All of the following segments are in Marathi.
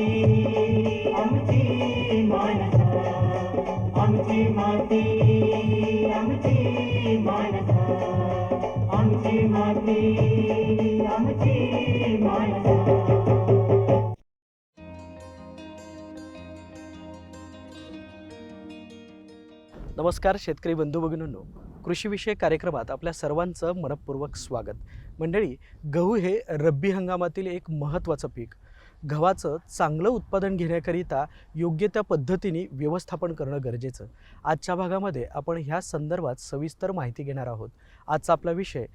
माती आमची आमची माती आमची आमची माती आमची नमस्कार शेतकरी बंधू भगिनींनो कृषीविषयक कार्यक्रमात आपल्या सर्वांचं मनपूर्वक स्वागत. मंडळी गहू हे रब्बी हंगामातील एक महत्त्वाचं पीक. गव्हाचं चांगलं उत्पादन घेण्याकरिता योग्य त्या पद्धतीने व्यवस्थापन करणं गरजेचं. आजच्या भागामध्ये आपण ह्या संदर्भात सविस्तर माहिती घेणार आहोत. आजचा आपला विषय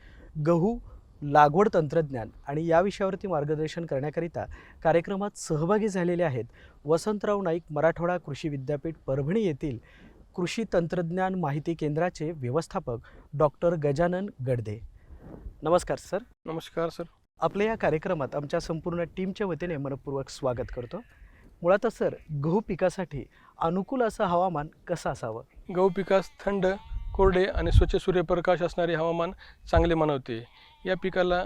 गहू लागवड तंत्रज्ञान आणि या विषयावरती मार्गदर्शन करण्याकरिता कार्यक्रमात सहभागी झालेले आहेत वसंतराव नाईक मराठवाडा कृषी विद्यापीठ परभणी येथील कृषी तंत्रज्ञान माहिती केंद्राचे व्यवस्थापक डॉक्टर गजानन गडदे. नमस्कार सर. नमस्कार सर. आपल्या या कार्यक्रमात आमच्या संपूर्ण टीमच्या वतीने मनपूर्वक स्वागत करतो. मुळातच सर गहू पिकासाठी अनुकूल असं हवामान कसं असावं? गहू पिकास थंड कोरडे आणि स्वच्छ सूर्यप्रकाश असणारे हवामान चांगले मानवते. या पिकाला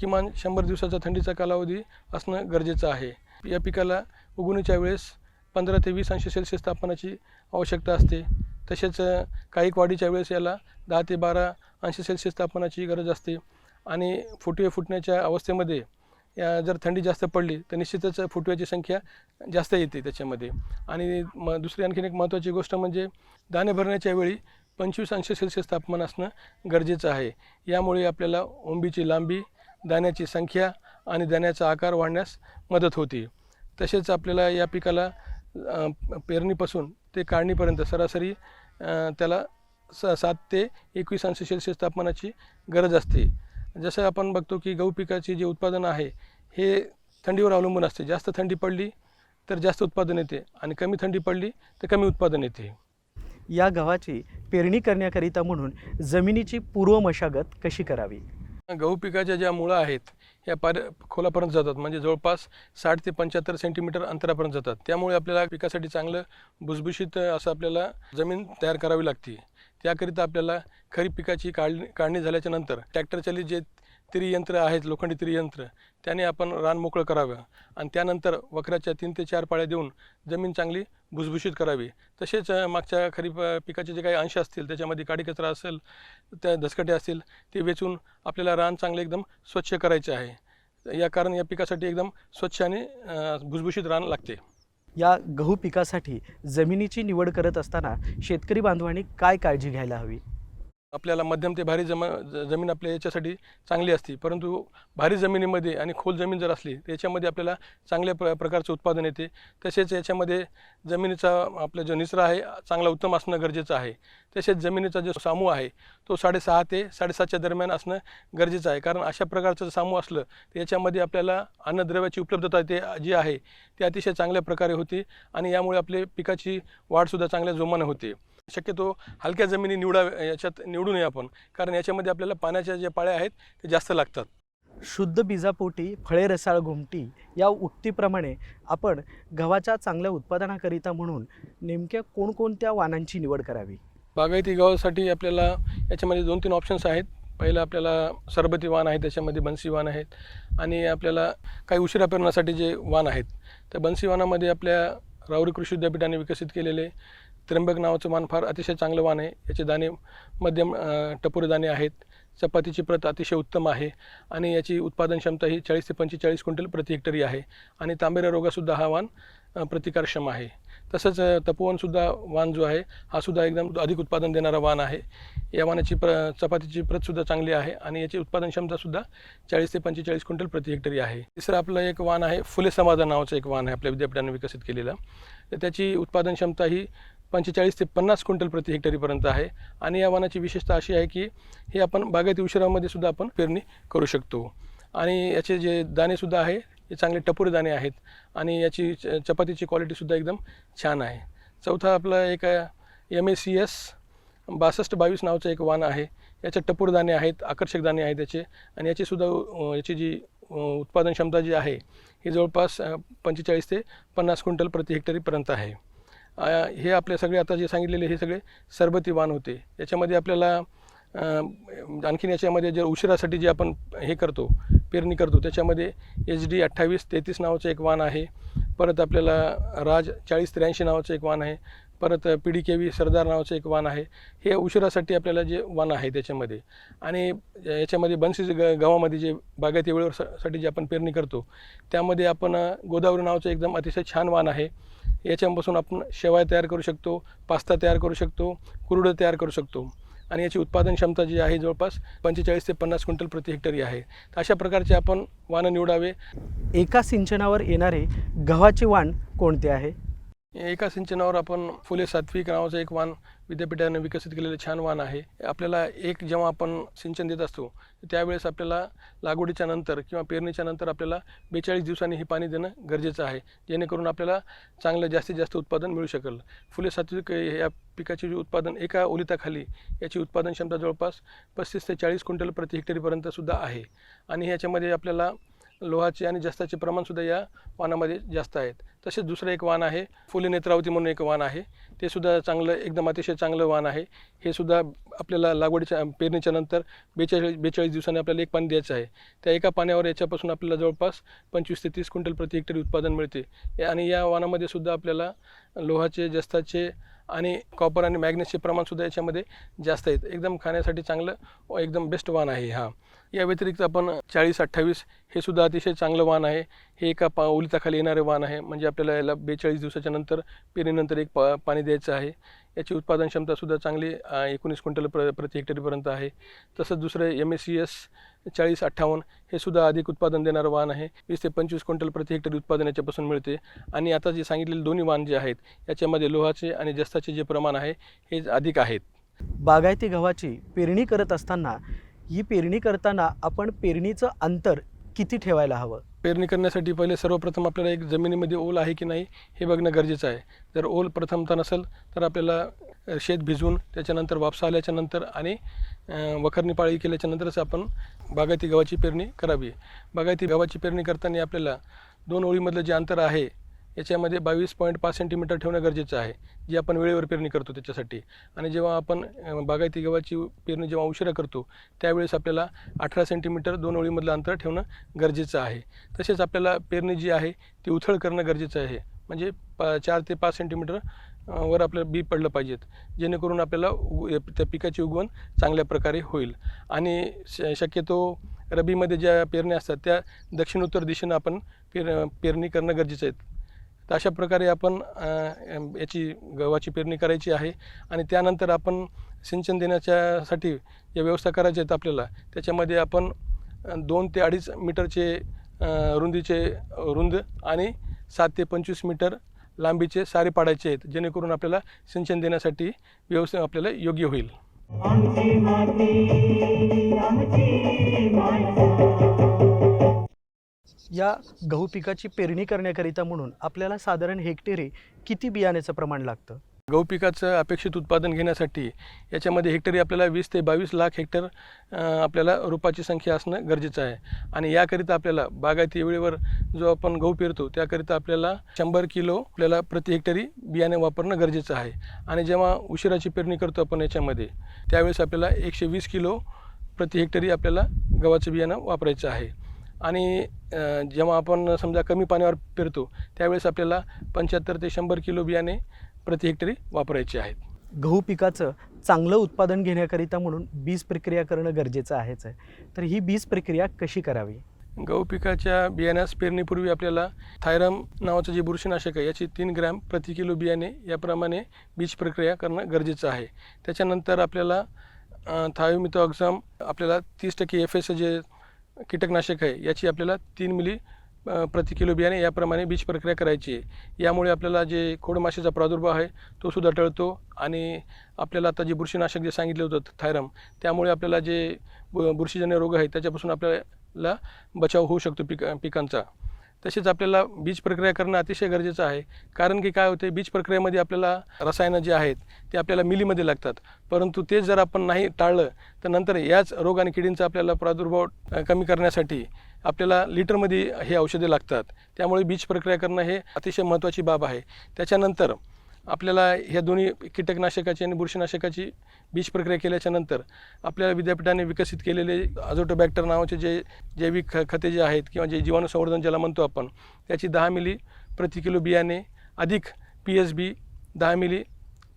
किमान शंभर दिवसाचा थंडीचा कालावधी असणं गरजेचं आहे. या पिकाला उगवणीच्या वेळेस पंधरा ते वीस अंश सेल्सिअस तापमानाची आवश्यकता असते. तसेच अ, वाढीच्या वेळेस याला दहा ते बारा अंश सेल्सिअस तापमानाची गरज असते. आणि फुटवे फुटण्याच्या अवस्थेमध्ये या जर थंडी जास्त पडली तर निश्चितच फुटव्याची संख्या जास्त येते त्याच्यामध्ये. आणि म दुसरी आणखीन एक महत्त्वाची गोष्ट म्हणजे दाणे भरण्याच्या वेळी पंचवीस अंश सेल्सिअस तापमान असणं गरजेचं आहे. यामुळे आपल्याला ओंबीची लांबी दाण्याची संख्या आणि दाण्याचा आकार वाढण्यास मदत होते. तसेच आपल्याला या पिकाला पेरणीपासून ते काढणीपर्यंत सरासरी त्याला स सात ते एकवीस अंश सेल्सिअस तापमानाची गरज असते. जसं आपण बघतो की गहू पिकाचे जे उत्पादन आहे हे थंडीवर अवलंबून असते. जास्त थंडी पडली तर जास्त उत्पादन येते आणि कमी थंडी पडली तर कमी उत्पादन येते. या गव्हाची पेरणी करण्याकरिता म्हणून जमिनीची पूर्व मशागत कशी करावी? गहू पिकाच्या ज्या मुळं आहेत ह्या पार खोलापर्यंत जातात. म्हणजे जवळपास साठ ते पंच्याहत्तर सेंटीमीटर अंतरापर्यंत जातात. त्यामुळे आपल्याला पिकासाठी चांगलं भुसभुशीत असं आपल्याला जमीन तयार करावी लागते. त्याकरिता आपल्याला खरीप पिकाची काढणी काढणी झाल्याच्यानंतर ट्रॅक्टर चालित जे त्रियंत्र आहेत लोखंडी त्रियंत्र त्याने आपण रान मोकळं करावं. आणि त्यानंतर वखराच्या तीन ते चार पाळ्या देऊन जमीन चांगली भुसभुशीत करावी. तसेच मागच्या खरीप पिकाचे जे काही अंश असतील त्याच्यामध्ये काडी कचरा असेल त्या धसकटे असतील ते वेचून आपल्याला रान चांगले एकदम स्वच्छ करायचे आहे. या कारण या पिकासाठी एकदम स्वच्छ आणि भुसभुशीत रान लागते. या गहू पिकासाठी जमिनीची निवड करत असताना शेतकरी बांधवांनी काय काळजी घ्यायला हवी? आपल्याला मध्यम ते भारी जम ज- जमीन आपल्या याच्यासाठी चांगली असते. परंतु भारी जमिनीमध्ये आणि खोल जमीन जर असली तर याच्यामध्ये आपल्याला चांगल्या प्र प्रकारचं उत्पादन येते. तसेच याच्यामध्ये जमिनीचा आपला जो निचरा आहे चांगला उत्तम असणं गरजेचं आहे. तसेच जमिनीचा जो सामू आहे तो साडेसहा ते साडेसातच्या दरम्यान असणं गरजेचं आहे. कारण अशा प्रकारचं सामू असलं तर याच्यामध्ये आपल्याला अन्नद्रव्याची उपलब्धता ते जी आहे ती अतिशय चांगल्या प्रकारे होती आणि यामुळे आपले पिकाची वाढसुद्धा चांगल्या जोमाने होते. शक्यतो हलक्या जमिनी निवडा याच्यात निवडू नये आपण. कारण याच्यामध्ये आपल्याला पाण्याच्या ज्या पाळ्या आहेत ते जास्त लागतात. शुद्ध बीजापोटी फळे रसाळ घुमटी या उक्तीप्रमाणे आपण गव्हाच्या चांगल्या उत्पादनाकरिता म्हणून नेमक्या कोणकोणत्या वाणांची निवड करावी? बागायती गव्हासाठी आपल्याला याच्यामध्ये दोन तीन ऑप्शन्स आहेत. पहिलं आपल्याला सरबती वाण आहे त्याच्यामध्ये बन्सी वाण आहेत. आणि आपल्याला काही उशिरा पेरण्यासाठी जे वाण आहेत. तर बन्सी वाणामध्ये आपल्या राहुरी कृषी विद्यापीठाने विकसित केलेले त्र्यंबक नावाचं वाण फार अतिशय चांगलं वाण आहे. याचे दाणे मध्यम टपोरे दाणे आहेत. चपातीची प्रत अतिशय उत्तम आहे आणि याची उत्पादन क्षमता ही चाळीस ते पंचेचाळीस क्विंटल प्रति हेक्टरी आहे आणि तांबेरा रोगासुद्धा हा वाण प्रतिकारक्षम आहे. तसंच तपोवनसुद्धा वाण जो आहे हा सुद्धा एकदम अधिक उत्पादन देणारा वाण आहे. या वाणाची प्र चपातीची प्रतसुद्धा चांगली आहे आणि याची उत्पादन क्षमतासुद्धा चाळीस ते पंचेचाळीस क्विंटल प्रति हेक्टरी आहे. तिसरं आपलं एक वाण आहे फुले समाधान नावाचं एक वाण आहे आपल्या विद्यापीठाने विकसित केलेलं. तर त्याची उत्पादन क्षमता ही पंचेचाळीस ते पन्नास क्विंटल प्रति हेक्टरीपर्यंत आहे. आणि या वाणाची विशेषता अशी आहे की हे आपण बागायती उशिरामध्ये सुद्धा आपण पेरणी करू शकतो. आणि याचे जे दाणेसुद्धा आहे हे चांगले टपोरे दाणे आहेत. आणि याची च- चपातीची क्वालिटीसुद्धा एकदम छान आहे. चौथा आपला एक एम ए सी एस बासष्ट बावीस नावाचं एक वाण आहे. याचे टपोर दाणे आहेत आकर्षक दाणे आहेत याचे. आणि याचीसुद्धा याची जी उत्पादन क्षमता जी आहे ही जवळपास पंचेचाळीस ते पन्नास क्विंटल प्रति हेक्टरीपर्यंत आहे. हे आपले सगळे आता जे सांगितलेले हे सगळे सरबती वाण होते. याच्यामध्ये आपल्याला आणखीन याच्यामध्ये जे उशिरासाठी जे आपण हे करतो पेरणी करतो त्याच्यामध्ये एच डी अठ्ठावीस तेहतीस नावाचं एक वाण आहे. परत आपल्याला राज चाळीस त्र्याऐंशी नावाचं एक वाण आहे. परत पी डी के व्ही सरदार नावाचं एक वाण आहे. हे उशिरासाठी आपल्याला जे वाण आहे त्याच्यामध्ये. आणि याच्यामध्ये बन्सी ग गावामध्ये जे बागायती वेळेवर साठी जे आपण पेरणी करतो त्यामध्ये आपण गोदावरी नावाचं एकदम अतिशय छान वाण आहे. याच्यापासून आपण शेवाय तयार करू शकतो पास्ता तयार करू शकतो कुरडं तयार करू शकतो. आणि याची उत्पादन क्षमता जी आहे जवळपास पंचेचाळीस ते पन्नास क्विंटल प्रति हेक्टरी आहे. अशा प्रकारचे आपण वाणं निवडावे. एका सिंचनावर येणारे गव्हाचे वाण कोणते आहे? एका सिंचनावर आपण फुले सात्विक नावाचं एक वाण विद्यापीठाने विकसित केलेलं छान वाण आहे. आपल्याला एक जेव्हा आपण सिंचन देत असतो त्यावेळेस आपल्याला लागवडीच्या नंतर किंवा पेरणीच्या नंतर आपल्याला बेचाळीस दिवसांनी हे पाणी देणं गरजेचं आहे. जेणेकरून आपल्याला चांगलं जास्तीत जास्त उत्पादन मिळू शकेल. फुले सात्विक या पिकाचे जे उत्पादन एका ओलिताखाली याची उत्पादन क्षमता जवळपास पस्तीस ते चाळीस क्विंटल प्रति हेक्टरीपर्यंत सुद्धा आहे. आणि ह्याच्यामध्ये आपल्याला लोहाचे आणि जस्ताचे प्रमाणसुद्धा या वाणामध्ये जास्त आहेत. तसेच दुसरं एक वाण आहे फुले नेत्रावती म्हणून एक वाण आहे. ते सुद्धा चांगलं एकदम अतिशय चांगलं वाण आहे. हे सुद्धा आपल्याला लागवडीच्या पेरणीच्या नंतर बेचाळीस बेचाळीस दिवसांनी आपल्याला एक पाणी द्यायचं आहे. त्या एका पाण्यावर याच्यापासून आपल्याला जवळपास पंचवीस ते तीस क्विंटल प्रति हेक्टरी उत्पादन मिळते. आणि या वाणामध्ये सुद्धा आपल्याला लोहाचे जस्ताचे आणि कॉपर आणि मॅग्नेसचे प्रमाणसुद्धा याच्यामध्ये जास्त आहेत. एकदम खाण्यासाठी चांगलं व एकदम बेस्ट वाण आहे हा. या व्यतिरिक्त आपण चाळीस अठ्ठावीस हे सुद्धा अतिशय चांगलं वाण आहे. हे एका पा ओलिताखाली येणारे वाण आहे. म्हणजे आपल्याला याला बेचाळीस दिवसाच्या नंतर पेरणीनंतर एक पा पाणी द्यायचं आहे. याची उत्पादन क्षमतासुद्धा चांगली एकोणीस क्विंटल प्र प्रति हेक्टरीपर्यंत आहे. तसंच दुसरं एम एस सी एस चाळीस अठ्ठावन्न हे सुद्धा अधिक उत्पादन देणारं वाण आहे. वीस ते पंचवीस क्विंटल प्रति हेक्टरी उत्पादन याच्यापासून मिळते. आणि आता जे सांगितलेले दोन्ही वाण जे आहेत याच्यामध्ये लोहाचे आणि जस्ताचे जे प्रमाण आहे हे अधिक आहेत. बागायती गव्हाची पेरणी करत असताना ही पेरणी करताना आपण पेरणीचं अंतर किती ठेवायला हवं? पेरणी करण्यासाठी पहिले सर्वप्रथम आपल्याला एक जमिनीमध्ये ओल आहे की नाही हे बघणं गरजेचं आहे. जर ओल प्रथमता नसेल तर आपल्याला शेत भिजवून त्याच्यानंतर वापसा आल्याच्यानंतर आणि वखरणी पाळी केल्याच्या नंतरच आपण बागायती गव्हाची पेरणी करावी. बागायती गव्हाची पेरणी करताना आपल्याला दोन ओळीमधलं जे अंतर आहे याच्यामध्ये बावीस पॉईंट पाच सेंटीमीटर ठेवणं गरजेचं आहे जे आपण वेळेवर पेरणी करतो त्याच्यासाठी. आणि जेव्हा आपण बागायती गव्हाची पेरणी जेव्हा उशिरा करतो त्यावेळेस आपल्याला अठरा सेंटीमीटर दोन ओळीमधलं अंतर ठेवणं गरजेचं आहे. तसेच आपल्याला पेरणी जी आहे ती उथळ करणं गरजेचं आहे. म्हणजे प चार ते पाच सेंटीमीटर वर आपल्याला बी पडलं पाहिजेत. जेणेकरून आपल्याला उ- त्या पिकाची उगवण चांगल्या प्रकारे होईल. आणि श शक्यतो रबीमध्ये ज्या पेरण्या असतात त्या दक्षिण उत्तर दिशेनं आपण पेर पेरणी करणं गरजेचं आहे. तर अशा प्रकारे आपण याची गव्हाची पेरणी करायची आहे. आणि त्यानंतर आपण सिंचन देण्याच्यासाठी ज्या व्यवस्था करायच्या आहेत आपल्याला त्याच्यामध्ये आपण दोन ते अडीच मीटरचे रुंदीचे रुंद आणि सात ते पंचवीस मीटर लांबीचे सारे पाडायचे आहेत जेणेकरून आपल्याला सिंचन देण्यासाठी व्यवस्था आपल्याला योग्य होईल. आमची माती आमची माणसं. या गहू पिकाची पेरणी करण्याकरिता म्हणून आपल्याला साधारण हेक्टरी किती बियाण्याचं प्रमाण लागतं? गहू पिकाचं अपेक्षित उत्पादन घेण्यासाठी याच्यामध्ये हेक्टरी आपल्याला वीस ते बावीस लाख हेक्टर आपल्याला रोपाची संख्या असणं गरजेचं आहे. आणि याकरिता आपल्याला बागायती वेळेवर जो आपण गहू पेरतो त्याकरिता आपल्याला शंभर किलो आपल्याला प्रति हेक्टरी बियाणे वापरणं गरजेचं आहे. आणि जेव्हा उशिराची पेरणी करतो आपण याच्यामध्ये त्यावेळेस आपल्याला एकशे वीस किलो प्रति हेक्टरी आपल्याला गव्हाचं बियाणं वापरायचं आहे. आणि जेव्हा आपण समजा कमी पाण्यावर पेरतो त्यावेळेस आपल्याला पंच्याहत्तर ते शंभर किलो बियाणे प्रति हेक्टरी वापरायचे आहेत गहू पिकाचं चांगलं उत्पादन घेण्याकरिता म्हणून बीज प्रक्रिया करणं गरजेचं आहेच आहे. तर ही बीज प्रक्रिया कशी करावी? गहू पिकाच्या बियाण्यास पेरणीपूर्वी आपल्याला थायरम नावाचं जे बुरशीनाशक आहे याची तीन ग्रॅम प्रति किलो बियाणे याप्रमाणे बीज प्रक्रिया करणं गरजेचं आहे. त्याच्यानंतर आपल्याला थायोमिथॉक्झाम आपल्याला तीस टक्के एफ एस जे कीटकनाशक आहे याची आपल्याला तीन मिली प्रति किलो बियाणे याप्रमाणे बीज प्रक्रिया करायची आहे. यामुळे आपल्याला जे खोडमाशीचा प्रादुर्भाव आहे तो सुद्धा टळतो आणि आपल्याला आता जे बुरशीनाशक जे सांगितलं होतं थायरम त्यामुळे आपल्याला जे बुरशीजन्य रोग आहेत त्याच्यापासून आपल्याला बचाव होऊ शकतो पिक पिकांचा. तसेच आपल्याला बीज प्रक्रिया करणं अतिशय गरजेचं आहे. कारण की काय होते बीज प्रक्रियेमध्ये आपल्याला रसायनं जे आहेत ते आपल्याला मिलीमध्ये लागतात. परंतु तेच जर आपण नाही टाळलं तर नंतर याच रोग आणि किडींचा आपल्याला प्रादुर्भाव कमी करण्यासाठी आपल्याला लिटरमध्ये हे औषधे लागतात. त्यामुळे बीज प्रक्रिया करणं हे अतिशय महत्त्वाची बाब आहे. त्याच्यानंतर आपल्याला ह्या दोन्ही कीटकनाशकाची आणि बुरशीनाशकाची बीज प्रक्रिया केल्याच्यानंतर आपल्याला विद्यापीठाने विकसित केलेले अझोटोबॅक्टर नावाचे जे जैविक ख खते जे आहेत किंवा जे जीवाणू संवर्धन ज्याला म्हणतो आपण त्याची दहा मिली प्रति किलो बियाणे अधिक पी एस बी दहा मिली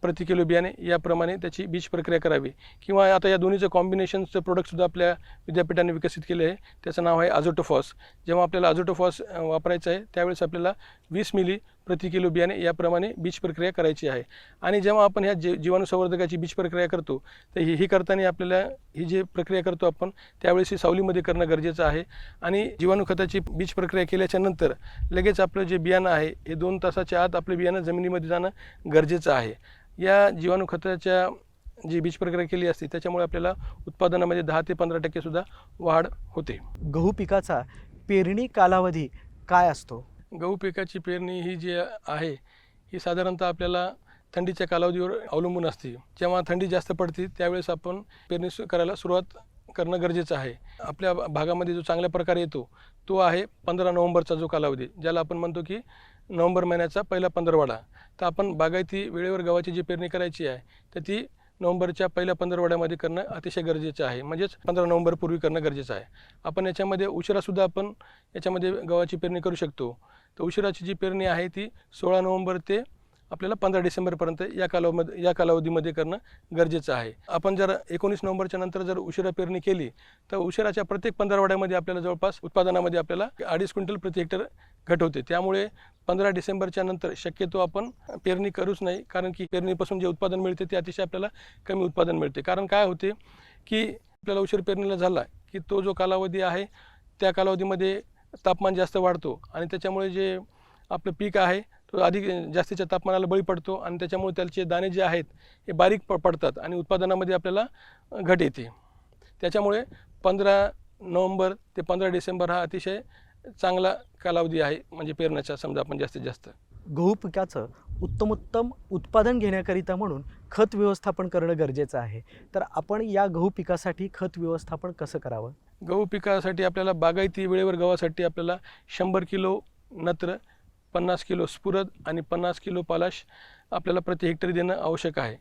प्रति किलो बियाणे याप्रमाणे त्याची बीज प्रक्रिया करावी. किंवा आता या दोन्हीचं कॉम्बिनेशनचं प्रोडक्टसुद्धा आपल्या विद्यापीठाने विकसित केले आहे. त्याचं नाव आहे अझोटोफॉस जेव्हा आपल्याला अझोटोफॉस वापरायचं आहे त्यावेळेस आपल्याला वीस मिली प्रति किलो बियाणे याप्रमाणे बीज प्रक्रिया करायची आहे. आणि जेव्हा आपण ह्या जी जीवाणूसंवर्धकाची बीज प्रक्रिया करतो तर ही ही करताना आपल्याला ही जी प्रक्रिया करतो आपण त्यावेळेस ही सावलीमध्ये करणं गरजेचं आहे. आणि जीवाणू खताची बीज प्रक्रिया केल्याच्यानंतर लगेच आपलं जे बियाणं आहे हे दोन तासाच्या आत आपलं बियाणं जमिनीमध्ये जाणं गरजेचं आहे. या जीवाणू खताच्या जी बीज प्रक्रिया केली असते त्याच्यामुळे आपल्याला उत्पादनामध्ये दहा ते पंधरा टक्केसुद्धा वाढ होते. गहू पिकाचा पेरणी कालावधी काय असतो? गहू पिकाची पेरणी ही जी आहे ही साधारणतः आपल्याला थंडीच्या कालावधीवर अवलंबून असते. जेव्हा थंडी जास्त पडते त्यावेळेस आपण पेरणी सु करायला सुरुवात करणं गरजेचं आहे. आपल्या भागामध्ये जो चांगल्या प्रकारे येतो तो आहे पंधरा नोव्हेंबरचा जो कालावधी ज्याला आपण म्हणतो की नोव्हेंबर महिन्याचा पहिला पंधरवाडा. तर आपण बागायती वेळेवर गव्हाची जी पेरणी करायची आहे तर ती नोव्हेंबरच्या पहिल्या पंधरवड्यामध्ये करणं अतिशय गरजेचं आहे. म्हणजेच पंधरा नोव्हेंबरपूर्वी करणं गरजेचं आहे. आपण याच्यामध्ये उशिरासुद्धा आपण याच्यामध्ये गव्हाची पेरणी करू शकतो. तर उशिराची जी पेरणी आहे ती सोळा नोव्हेंबर ते आपल्याला पंधरा डिसेंबरपर्यंत या कालावमध्ये या कालावधीमध्ये करणं गरजेचं आहे. आपण जर एकोणीस नोव्हेंबरच्या नंतर जर उशिरा पेरणी केली तर उशिराच्या प्रत्येक पंधरवड्यामध्ये आपल्याला जवळपास उत्पादनामध्ये आपल्याला अडीच क्विंटल प्रति हेक्टर घट होते. त्यामुळे पंधरा डिसेंबरच्या नंतर शक्यतो आपण पेरणी करूच नाही कारण की पेरणीपासून जे उत्पादन मिळते ते अतिशय आपल्याला कमी उत्पादन मिळते. कारण काय होते की आपल्याला उशीर पेरणीला झाला की तो जो कालावधी आहे त्या कालावधीमध्ये तापमान जास्त वाढतो आणि त्याच्यामुळे जे आपलं पीक आहे तो अधिक जास्तीच्या तापमानाला बळी पडतो आणि त्याच्यामुळे त्याचे दाणे जे आहेत हे बारीक प पडतात आणि उत्पादनामध्ये आपल्याला घट येते. त्याच्यामुळे पंधरा नोव्हेंबर ते पंधरा डिसेंबर हा अतिशय चांगला कालावधी आहे म्हणजे पेरण्याचा समजा आपण जास्तीत जास्त. गहू पिकाचं उत्तमोत्तम उत्पादन घेण्याकरिता म्हणून खत व्यवस्थापन करणं गरजेचं आहे. तर आपण या गहू पिकासाठी खत व्यवस्थापन कसं करावं? गहू पिकासाठी आपल्याला बागायती वेळेवर गव्हासाठी आपल्याला शंभर किलो नत्र पन्नास किलो स्फुरद आणि पन्नास किलो पालाश आपल्याला प्रति हेक्टरी देणं आवश्यक आहे.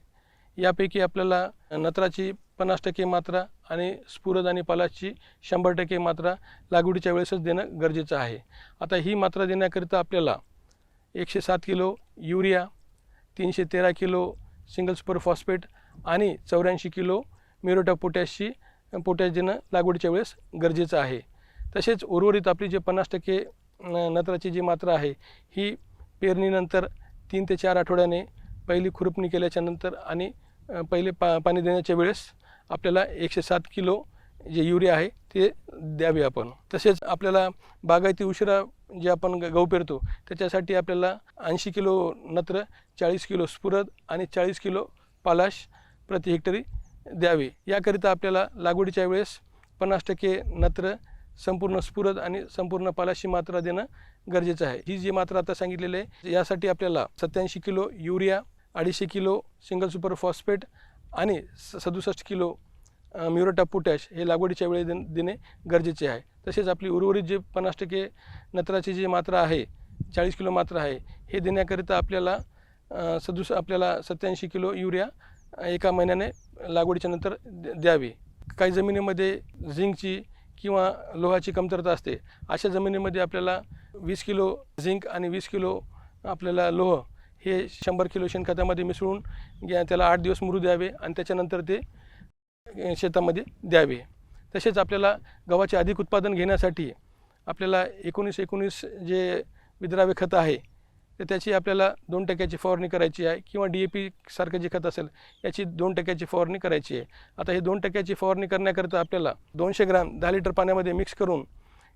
यापैकी आपल्याला नत्राची पन्नास टक्के मात्रा आणि स्फुरद आणि पालाशची शंभर टक्के मात्रा लागवडीच्या वेळेसच देणं गरजेचं आहे. आता ही मात्रा देण्याकरिता आपल्याला एकशे सात किलो युरिया तीनशे तेरा किलो सिंगल सुपर फॉस्फेट आणि चौऱ्याऐंशी किलो मिरोटा पोटॅशची पोटॅश देणं लागवडीच्या वेळेस गरजेचं आहे. तसेच उर्वरित आपली जे पन्नास टक्के नत्राची जी मात्रा आहे ही पेरणीनंतर तीन ते चार आठवड्याने पहिली खुरपणी केल्याच्यानंतर आणि पहिले पा पाणी देण्याच्या वेळेस आपल्याला एकशे सात किलो जे युरिया आहे ते द्यावे आपण. तसेच आपल्याला बागायती उशिरा जे आपण ग- गहू पेरतो त्याच्यासाठी आपल्याला ऐंशी किलो नत्र चाळीस किलो स्फुरद आणि चाळीस किलो पालाश प्रति हेक्टरी द्यावे. याकरिता आपल्याला लागवडीच्या वेळेस पन्नास टक्के नत्र संपूर्ण स्फुरद आणि संपूर्ण पालाशी मात्रा देणं गरजेचं आहे. ही जी मात्रा आता सांगितलेली आहे यासाठी आपल्याला सत्याऐंशी किलो युरिया अडीचशे किलो सिंगल सुपर फॉस्फेट आणि स सदुसष्ट किलो म्युरोटा पोटॅश हे लागवडीच्या वेळी देण देणे गरजेचे आहे. तसेच आपली उर्वरित जे पन्नास टक्के नत्राची जी मात्रा आहे चाळीस किलो मात्रा आहे हे देण्याकरिता आपल्याला सदुस आपल्याला सत्याऐंशी किलो युरिया एका महिन्याने लागवडीच्या नंतर द- द्यावी. काही जमिनीमध्ये झिंकची किंवा लोहाची कमतरता असते अशा जमिनीमध्ये आपल्याला वीस किलो झिंक आणि वीस किलो आपल्याला लोह हे शंभर किलो शेणखतामध्ये मिसळून त्याला आठ दिवस मुरू द्यावे आणि त्याच्यानंतर ते शेतामध्ये द्यावे. तसेच आपल्याला गव्हाचे अधिक उत्पादन घेण्यासाठी आपल्याला एकोणीस एकोणीस जे विद्राव्य खत आहे तर त्याची आपल्याला दोन टक्क्याची फवारणी करायची आहे किंवा डी ए पी सारखं जे खत असेल याची दोन टक्क्याची फवारणी करायची आहे. आता हे दोन टक्क्याची फवारणी करण्याकरता आपल्याला दोनशे ग्रॅम दहा लिटर पाण्यामध्ये मिक्स करून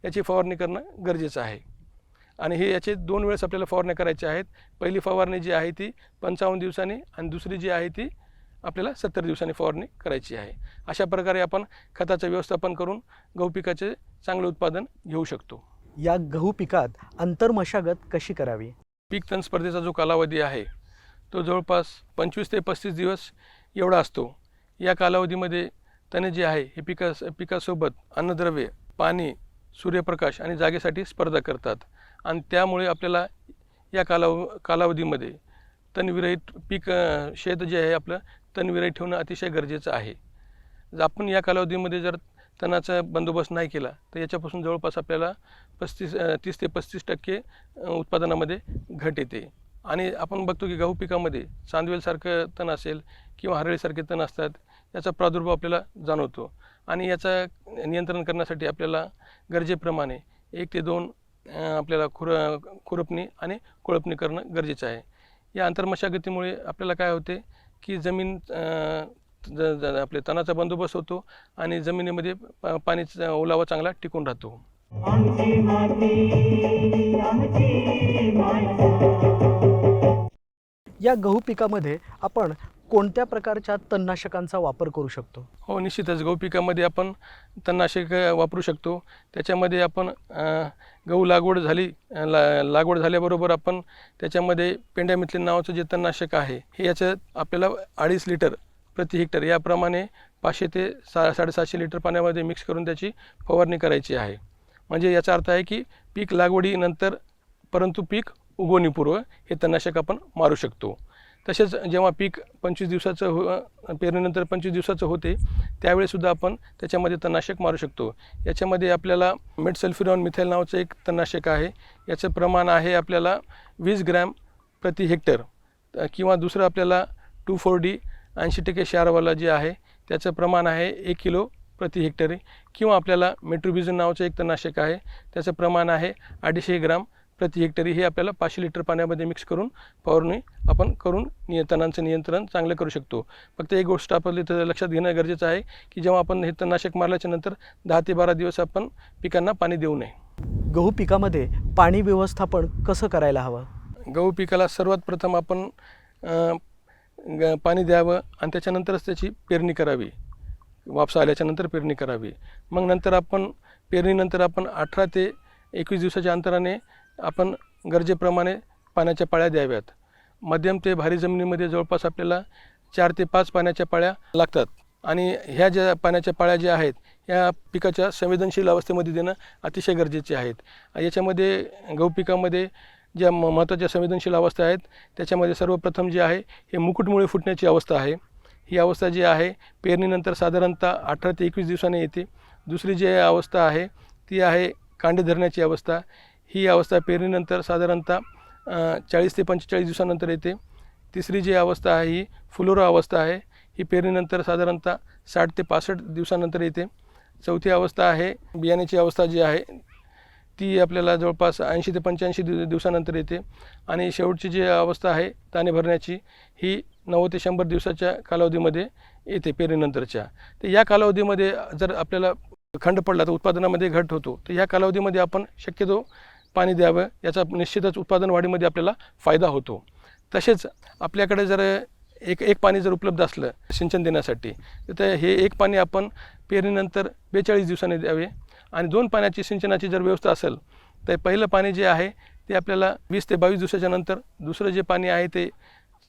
याची फवारणी करणं गरजेचं आहे. आणि हे याचे दोन वेळेस आपल्याला फवारण्या करायच्या आहेत. पहिली फवारणी जी आहे ती पंचावन्न दिवसांनी आणि दुसरी जी आहे ती आपल्याला सत्तर दिवसांनी फवारणी करायची आहे. अशा प्रकारे आपण खताचं व्यवस्थापन करून गहू पिकाचे चांगले उत्पादन घेऊ शकतो. या गहू पिकात आंतरमशागत कशी करावी? पीक तण स्पर्धेचा जो कालावधी आहे तो जवळपास पंचवीस ते पस्तीस दिवस एवढा असतो. या कालावधीमध्ये तणे जे आहे हे पिका पिकासोबत अन्नद्रव्य पाणी सूर्यप्रकाश आणि जागेसाठी स्पर्धा करतात. आणि त्यामुळे आपल्याला या कालाव कालावधीमध्ये तणविरहित पीक शेत जे आहे आपलं तणविराई ठेवणं अतिशय गरजेचं आहे. जर आपण या कालावधीमध्ये जर तणाचा बंदोबस्त नाही केला तर याच्यापासून जवळपास आपल्याला पस्तीस तीस ते पस्तीस टक्के उत्पादनामध्ये घट येते. आणि आपण बघतो की गहू पिकामध्ये चांदवेलसारखं तण असेल किंवा हरळीसारखे तण असतात याचा प्रादुर्भाव आपल्याला जाणवतो. आणि याचा नियंत्रण करण्यासाठी आपल्याला गरजेप्रमाणे एक ते दोन आपल्याला खुर खुरपणी आणि कोळपणी करणं गरजेचं आहे. या आंतरमशागतीमुळे आपल्याला काय होते? की जमीन आपले तणाचा बंदोबस्त होतो आणि जमिनीमध्ये प- पाणीचा ओलावा चांगला टिकून राहतो. या गहू पिकामध्ये आपण कोणत्या प्रकारच्या तणनाशकांचा वापर करू शकतो? हो निश्चितच. गहू पिकामध्ये आपण तणनाशक वापरू शकतो. त्याच्यामध्ये आपण गहू लागवड झाली ला लागवड झाल्याबरोबर आपण त्याच्यामध्ये पेंड्यामिथलिन नावाचं जे तणनाशक आहे हे याचं आपल्याला अडीच लिटर प्रति हेक्टर याप्रमाणे पाचशे ते सा साडेसातशे लिटर पाण्यामध्ये मिक्स करून त्याची फवारणी करायची आहे. म्हणजे याचा अर्थ आहे की पीक लागवडीनंतर परंतु पीक उगवणीपूर्व हे तणनाशक आपण मारू शकतो. तसेच जेव्हा पीक पंचवीस दिवसाचं हो पेरणीनंतर पंचवीस दिवसाचं होते त्यावेळीसुद्धा आपण त्याच्यामध्ये तणनाशक मारू शकतो. याच्यामध्ये आपल्याला मेटसल्फ्युरॉन मिथेल नावाचं एक तणनाशक आहे. याचं प्रमाण आहे आपल्याला वीस ग्रॅम प्रति हेक्टर किंवा दुसरं आपल्याला टू फोर डी ऐंशी टक्के शारवाला जे आहे त्याचं प्रमाण आहे एक किलो प्रति हेक्टरी किंवा आपल्याला मेट्रोबिझन नावाचं एक तणनाशक आहे त्याचं प्रमाण आहे अडीचशे ग्राम प्रति हेक्टरी हे आपल्याला पाचशे लिटर पाण्यामध्ये मिक्स करून फवारणी आपण करून निय तणांचं नियंत्रण चांगलं करू शकतो. फक्त एक गोष्ट आपल्याला इथं लक्षात घेणं गरजेचं आहे की जेव्हा आपण हे तणनाशक मारल्याच्या नंतर दहा ते बारा दिवस आपण पिकांना पाणी देऊ नये. गहू पिकामध्ये पाणी व्यवस्थापन कसं करायला हवं? गहू पिकाला सर्वात प्रथम आपण ग पाणी द्यावं आणि त्याच्यानंतरच त्याची पेरणी करावी. वापसा आल्याच्यानंतर पेरणी करावी. मग नंतर आपण पेरणीनंतर आपण अठरा ते एकवीस दिवसाच्या अंतराने आपण गरजेप्रमाणे पाण्याच्या पाळ्या द्याव्यात. मध्यम ते भारी जमिनीमध्ये जवळपास आपल्याला चार ते पाच पाण्याच्या पाळ्या लागतात. आणि ह्या ज्या पाण्याच्या पाळ्या ज्या आहेत या पिकाच्या संवेदनशील अवस्थेमध्ये देणं अतिशय गरजेचे आहेत. याच्यामध्ये गहू पिकामध्ये ज्या म महत्त्वाच्या संवेदनशील अवस्था आहेत त्याच्यामध्ये सर्वप्रथम जे आहे हे मुकुटमुळे फुटण्याची अवस्था आहे. ही अवस्था जी आहे पेरणीनंतर साधारणतः अठरा ते एकवीस दिवसांनी येते. दुसरी जी अवस्था आहे ती आहे कांडे धरण्याची अवस्था. ही अवस्था पेरणीनंतर साधारणतः चाळीस ते पंचेचाळीस दिवसानंतर येते. तिसरी जी अवस्था आहे ही फुलोरा अवस्था आहे ही पेरणीनंतर साधारणतः साठ ते पासष्ट दिवसानंतर येते. चौथी अवस्था आहे बियाण्याची अवस्था जी आहे ती आपल्याला जवळपास ऐंशी ते पंच्याऐंशी दिव दिवसानंतर येते. आणि शेवटची जी अवस्था आहे ताणे भरण्याची ही नव्वद ते शंभर दिवसाच्या कालावधीमध्ये येते पेरणीनंतरच्या. तर या कालावधीमध्ये जर आपल्याला खंड पडला तर उत्पादनामध्ये घट होतो. तर या कालावधीमध्ये आपण शक्यतो पाणी द्यावं याचा निश्चितच उत्पादन वाढीमध्ये आपल्याला फायदा होतो. तसेच आपल्याकडे जर एक एक पाणी जर उपलब्ध असलं सिंचन देण्यासाठी तर हे एक पाणी आपण पेरणीनंतर बेचाळीस दिवसांनी द्यावे आणि दोन पाण्याची सिंचनाची जर व्यवस्था असेल तर पहिलं पाणी जे आहे ते आपल्याला वीस ते बावीस दिवसाच्या नंतर दुसरं जे पाणी आहे ते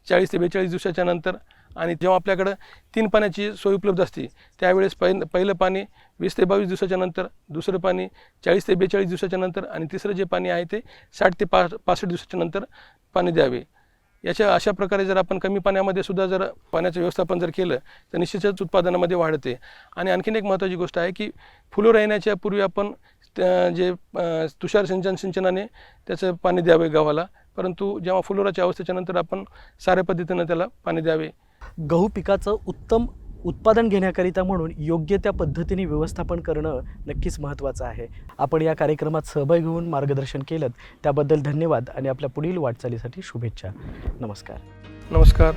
चाळीस ते बेचाळीस दिवसाच्या नंतर आणि जेव्हा आपल्याकडं तीन पाण्याची सोय उपलब्ध असते त्यावेळेस पहिलं पहिलं पाणी वीस ते बावीस दिवसाच्या नंतर दुसरं पाणी चाळीस ते बेचाळीस दिवसाच्या नंतर आणि तिसरं जे पाणी आहे ते साठ ते पा पासष्ट दिवसाच्या नंतर पाणी द्यावे. याच्या अशा प्रकारे जर आपण कमी पाण्यामध्ये सुद्धा जर पाण्याचं व्यवस्थापन जर केलं तर निश्चितच उत्पादनामध्ये वाढते. आणि आणखीन एक महत्त्वाची गोष्ट आहे की फुलं राहण्याच्या पूर्वी आपण त्या जे तुषार सिंचन सिंचनाने त्याचं पाणी द्यावे गव्हाला परंतु जेव्हा फुलोराच्या अवस्थेच्या नंतर आपण साऱ्या पद्धतीनं त्याला पाणी द्यावे. गहू पिकाचं उत्तम उत्पादन घेण्याकरिता म्हणून योग्य त्या पद्धतीने व्यवस्थापन करणं नक्कीच महत्त्वाचं आहे. आपण या कार्यक्रमात सहभागी होऊन मार्गदर्शन केलं त्याबद्दल धन्यवाद आणि आपल्या पुढील वाटचालीसाठी शुभेच्छा. नमस्कार. नमस्कार.